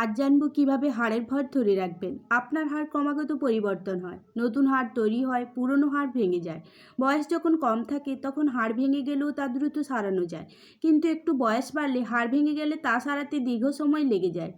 আজ জানব কীভাবে হাড়ের ভর ধরে রাখবেন। আপনার হাড় ক্রমাগত পরিবর্তন হয়। নতুন হাড় তৈরি হয়, পুরনো হাড় ভেঙে যায়। বয়স যখন কম থাকে, তখন হাড় ভেঙে গেলেও তা দ্রুত সারানো যায়। কিন্তু একটু বয়স বাড়লে হাড় ভেঙে গেলে তা সারাতে দীর্ঘ সময় লেগে যায়।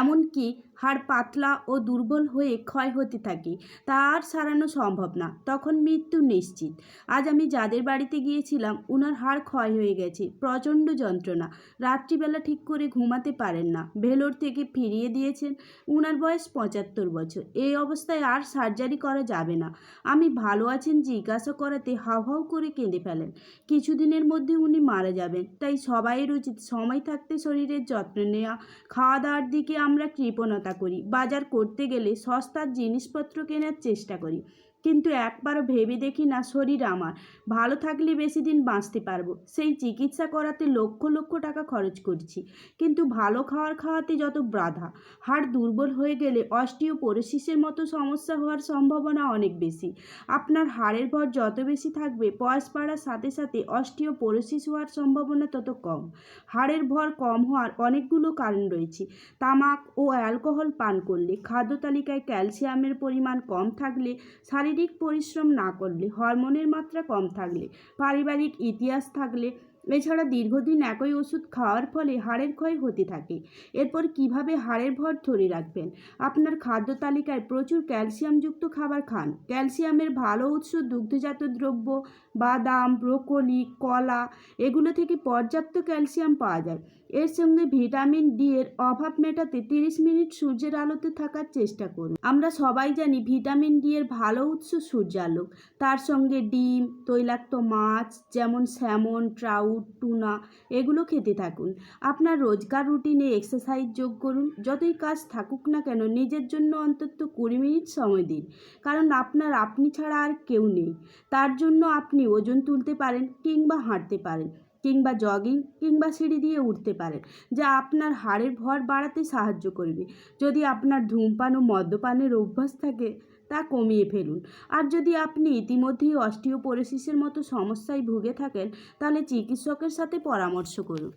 এমনকি হাড় পাতলা ও দুর্বল হয়ে ক্ষয় হতে থাকে, তা আর সারানো সম্ভব না। তখন মৃত্যু নিশ্চিত। আজ আমি যাদের বাড়িতে গিয়েছিলাম, উনার হাড় ক্ষয় হয়ে গেছে, প্রচণ্ড যন্ত্রণা। রাত্রিবেলা ঠিক করে ঘুমাতে পারেন না। ভেলোর থেকে ফিরিয়ে দিয়েছেন উনার বয়স পঁচাত্তর বছর। এই অবস্থায় আর সার্জারি করা যাবে না। আমি ভালো আছেন জিজ্ঞাসা করাতে হাউ হাউ করে কেঁদে ফেলেন। কিছুদিনের মধ্যে উনি মারা যাবেন। তাই সবাইয়ের উচিত সময় থাকতে শরীরের যত্ন নেওয়া। খাওয়া দাওয়ার দিকে আমরা কৃপণতা করি। বাজার করতে গেলে সস্তার জিনিসপত্র কেনার চেষ্টা করি। কিন্তু একবারও ভেবে দেখি না শরীর আমার। ভালো থাকলে বেশি দিন বাঁচতে পারব। সেই চিকিৎসা করাতে লক্ষ লক্ষ টাকা খরচ করছি। কিন্তু ভালো খাওয়ার খাওয়াতে যত বাধা, হাড় দুর্বল হয়ে গেলে অস্টিওপোরোসিসের মতো সমস্যা হওয়ার সম্ভাবনা অনেক বেশি। আপনার হাড়ের ভর যত বেশি থাকবে, বয়স বাড়ার সাথে সাথে অস্টিওপোরোসিস হওয়ার সম্ভাবনা তত কম। হাড়ের ভর কম হওয়ার অনেকগুলো কারণ রয়েছে। তামাক ও অ্যালকোহল পান করলে খাদ্য তালিকায় ক্যালসিয়ামের পরিমাণ কম থাকলে শারীরিক পরিশ্রম না করলে হরমোনের মাত্রা কম থাকলে পারিবারিক ইতিহাস থাকলে এছাড়া দীর্ঘদিন একই ওষুধ খাওয়ার ফলে হাড়ের ক্ষয় হতে থাকে। এরপর কীভাবে হাড়ের ভর ধরে রাখবেন? আপনার খাদ্য তালিকায় প্রচুর ক্যালসিয়ামযুক্ত খাবার খান। ক্যালসিয়ামের ভালো উৎস দুগ্ধজাত দ্রব্য, বাদাম, ব্রোকলি, কলা, এগুলো থেকে পর্যাপ্ত ক্যালসিয়াম পাওয়া যায়। এর সঙ্গে ভিটামিন ডি এর অভাব মেটাতে তিরিশ মিনিট সূর্যের আলোতে থাকার চেষ্টা করুন। আমরা সবাই জানি ভিটামিন ডি এর ভালো উৎস সূর্যালোক। তার সঙ্গে ডিম, তৈলাক্ত মাছ, যেমন স্যামন, ট্রাউট টুনা এগুলো খেতে থাকুন। আপনার রোজকার রুটিনে এক্সারসাইজ যোগ করুন। যতই কাজ থাকুক না কেন, নিজের জন্য অন্তত কুড়ি মিনিট সময় দিন। কারণ আপনার আপনি ছাড়া আর কেউ নেই। তার জন্য আপনি ওজন তুলতে পারেন কিংবা হাঁটতে পারেন। কিংবা জগিং কিংবা সিঁড়ি দিয়ে উঠতে পারেন, যা আপনার হাড়ের ভর বাড়াতে সাহায্য করবে। যদি আপনার ধূমপান ও মদ্যপানের অভ্যাস থাকে, তা কমিয়ে ফেলুন। আর যদি আপনি ইতিমধ্যেই অস্টিওপোরোসিসের মতো সমস্যায় ভুগে থাকেন, তাহলে চিকিৎসকের সাথে পরামর্শ করুন।